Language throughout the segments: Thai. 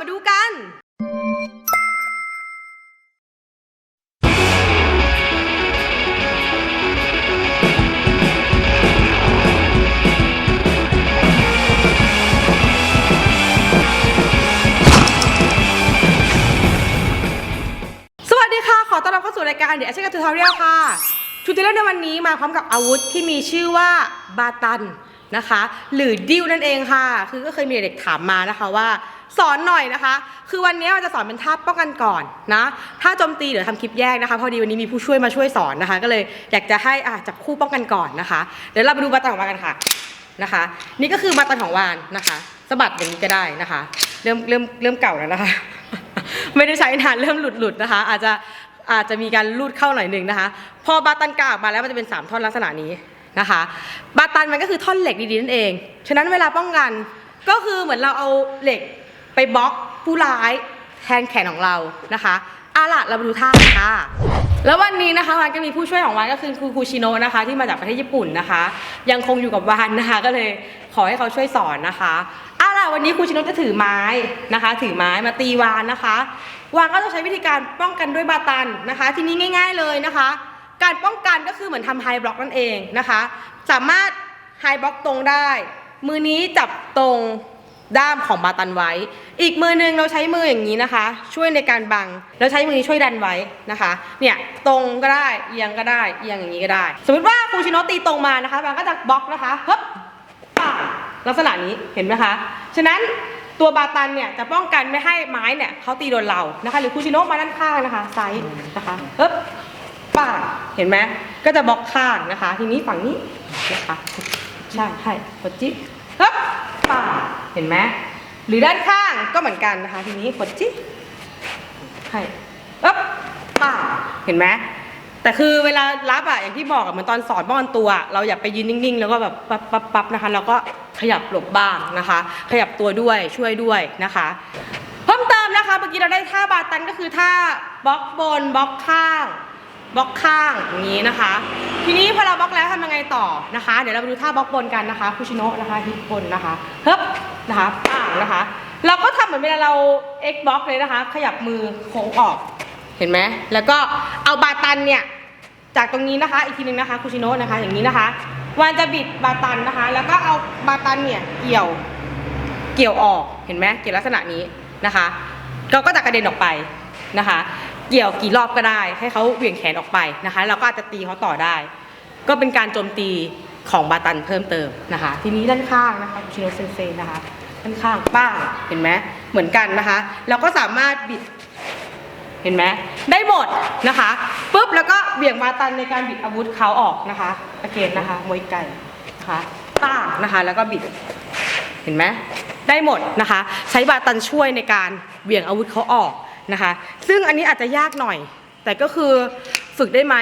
มาดูกัน สวัสดีค่ะ ขอต้อนรับเข้าสู่รายการ The Action Tutorial ค่ะทูติเล่ในวันนี้มาพร้อมกับอาวุธที่มีชื่อว่าบาตัน นะคะ หรือดิวนั่นเองค่ะ คือก็เคยมีเด็กถามมานะคะว่าสอนหน่อยนะคะ คือวันนี้เราจะสอนเป็นท่าป้องกันก่อนนะถ้าโจมตีเดี๋ยวทำคลิปแยกนะคะ พอดีวันนี้มีผู้ช่วยมาช่วยสอนนะคะ ก็เลยอยากจะให้อะจับคู่ป้องกันก่อนนะคะ เดี๋ยวเราไปดูบาตันของวานกันค่ะนะคะ นี่ก็คือบาตันของวานนะคะสะบัดอย่างนี้ก็ได้นะคะ เริ่มเริ่มเริ่มเก่าแล้วนะคะ ไม่ได้ใช้นานเริ่มหลุดหลุดๆนะคะ อาจจะอาจจะมีการลูดเข้าหน่อยหนึ่งนะคะ พอบาตันกาออกมาแล้วมันจะเป็น 3 ท่อนลักษณะนี้ นะคะบาตันมันก็คือท่อนเหล็กดีๆนั่นเอง ฉะนั้นเวลาป้องกันก็คือเหมือนเราเอาเหล็กไปบล็อกผู้ร้ายแทนแขนของเรานะคะอาล่ะเรามาดูท่าค่ะ แล้ววันนี้นะคะวานก็มีผู้ช่วยของวานก็คือครูคูชิโนะนะคะ ที่มาจากประเทศญี่ปุ่นนะคะ ยังคงอยู่กับวานนะคะ ก็เลยขอให้เขาช่วยสอนนะคะอาล่ะวันนี้ครูชิโนะจะถือไม้นะคะ ถือไม้มาตีวานนะคะ วานก็จะใช้วิธีการป้องกันด้วยบาตันนะคะ ทีนี้ง่าย ๆเลยนะคะ การป้องกันก็คือเหมือนทำไฮบล็อกนั่นเองนะคะ สามารถไฮบล็อกตรงได้ มือนี้จับตรงด้ามของบาตันไว้ อีกมือหนึงเราใช้มืออย่างนี้นะคะ ช่วยในการบังแล้วใช้มือนี้ช่วยดันไว้นะคะ เนี่ยตรงก็ได้เอียงก็ได้เอียงอย่างนี้ก็ได้ สมมติว่าครูชิโนตีตรงมานะคะบางก็จะบล็อกนะคะฮึบป่าลักษณะนี้เห็นไหมคะ ฉะนั้นตัวบาตันเนี่ยจะป้องกันไม่ให้ไม้เนี่ยเขาตีโดนเรานะคะ หรือครูชิโนมาด้านข้างนะคะไซส์นะคะฮึบ ป่าเห็นไหมก็จะบล็อกข้างนะคะ ทีนี้ฝั่งนี้นะคะใช่ใช่กดจิ๊บฮึบป่าเห็นไหมหรือด้านข้างก็เหมือนกันนะคะ ทีนี้กดจิ๊ให้ฮึบป่าเห็นไหมแต่คือเวลารับอะอย่างที่บอกอะเหมือนตอนสอนป้องกันตัวอะเราอย่าไปยืนนิ่งๆ แล้วก็แบบปั๊บปั๊บปั๊บนะคะเราก็ขยับหลบบ้างนะคะ ขยับตัวด้วยช่วยด้วยนะคะ เพิ่มเติมนะคะเมื่อกี้เราได้ท่าบาตันก็คือท่าบล็อกบนบล็อกข้าง บล็อกข้างอย่างนี้นะคะ ทีนี้พอเราบล็อกแล้วทำยังไงต่อนะคะ เดี๋ยวเราไปดูท่าบล็อกบนกันนะคะคุชิโนะนะคะฮิปบนนะคะเฮิบนะคะป้างนะคะ เราก็ทำเหมือนเวลาเรา X บล็อกเลยนะคะ ขยับมือโค้งออกเห็นไหมแล้วก็เอาบาตันเนี่ยจากตรงนี้นะคะ อีกทีหนึงนะคะคุชิโนะนะคะ อย่างนี้นะคะวานจะบิดบาตันนะคะ แล้วก็เอาบาตันเนี่ยเกี่ยวเกี่ยวออกเห็นไหมเกี่ยวลักษณะนี้นะคะเราก็จะกระเด็นออกไปนะคะ เกี่ยวกี่รอบก็ได้ ให้เขาเหวี่ยงแขนออกไปนะคะเราก็อาจจะตีเขาต่อได้ ก็เป็นการโจมตีของบาตันเพิ่มเติมนะคะ ทีนี้ด้านข้างนะคะชิโนเซนเซนะคะด้านข้างป้างเห็นไหมเหมือนกันนะคะเราก็สามารถบิดเห็นไหมได้หมดนะคะปุ๊บแล้วก็เบี่ยงบาตันในการบิดอาวุธเขาออกนะคะตะเกนนะคะมวยไก่นะคะป้างนะคะแล้วก็บิดเห็นไหมได้หมดนะคะ ใช้บาตันช่วยในการเบี่ยงอาวุธเขาออกนะคะ ซึ่งอันนี้อาจจะยากหน่อย แต่ก็คือฝึกได้ไหม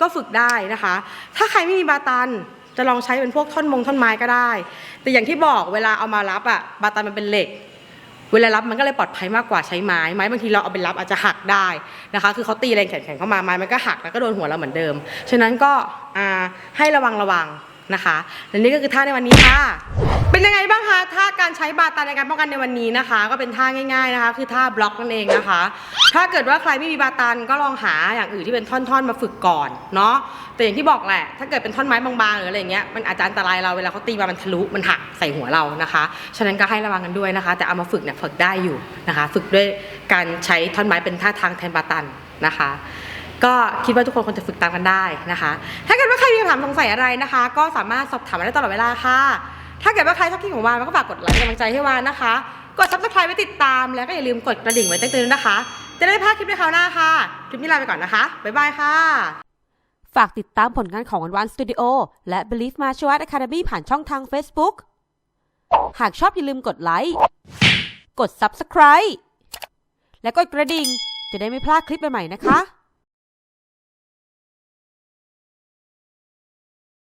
ก็ฝึกได้นะคะ ถ้าใครไม่มีบาตันจะลองใช้เป็นพวกท่อนมงท่อนไม้ก็ได้ แต่อย่างที่บอกเวลาเอามารับอะบาตันมันเป็นเหล็ก เวลารับมันก็เลยปลอดภัยมากกว่าใช้ไม้ไม้บางทีเราเอาไปรับอาจจะหักได้นะคะ คือเขาตีแรงแข็งๆเข้ามาไม้มันก็หักแล้วก็โดนหัวเราเหมือนเดิมฉะนั้นก็ให้ระวังระวัง นะคะและนี่ก็คือท่าในวันนี้ค่ะ เป็นยังไงบ้างคะท่าการใช้บาตาในการป้องกันในวันนี้นะคะ ก็เป็นท่าง่าย ๆนะคะ คือท่าบล็อกนั่นเองนะคะ ถ้าเกิดว่าใครไม่มีบาตันก็ลองหาอย่างอื่นที่เป็นท่อนๆมาฝึกก่อนเนาะแต่อย่างที่บอกแหละ ถ้าเกิดเป็นท่อนไม้บางๆหรืออะไรเงี้ยมันอาจจะอันตรายเราเวลาเขาตีมามันทะลุมันหักใส่หัวเรานะคะ ฉะนั้นก็ให้ระวังกันด้วยนะคะ แต่เอามาฝึกเนี่ยฝึกได้อยู่นะคะ ฝึกด้วยการใช้ท่อนไม้เป็นท่าทางแทนบาตันนะคะ ก็คิดว่าทุกคนควรจะฝึกตามกันได้นะคะ ถ้าเกิดว่าใครมีคำถามสงสัยอะไรนะคะ ก็สามารถสอบถามมาได้ตลอดเวลาค่ะ ถ้าเกิดว่าใครชอบคลิปของวานก็ฝากกดไลค์เป็นกำลังใจให้วานนะคะ กด subscribe ไว้ติดตามแล้วก็อย่าลืมกดกระดิ่งไว้แจ้งเตือนด้วยนะคะ จะได้ไม่พลาดคลิปในคราวหน้าค่ะคลิปนี้ลาไปก่อนนะคะบ๊ายบายค่ะ ฝากติดตามผลงานของวันวันสตูดิโอและ Believe Martial Art Academy ผ่านช่องทาง Facebook หากชอบอย่าลืมกดไลค์กด Subscribe และกดกระดิ่งจะได้ไม่พลาดคลิปใหม่ๆนะคะ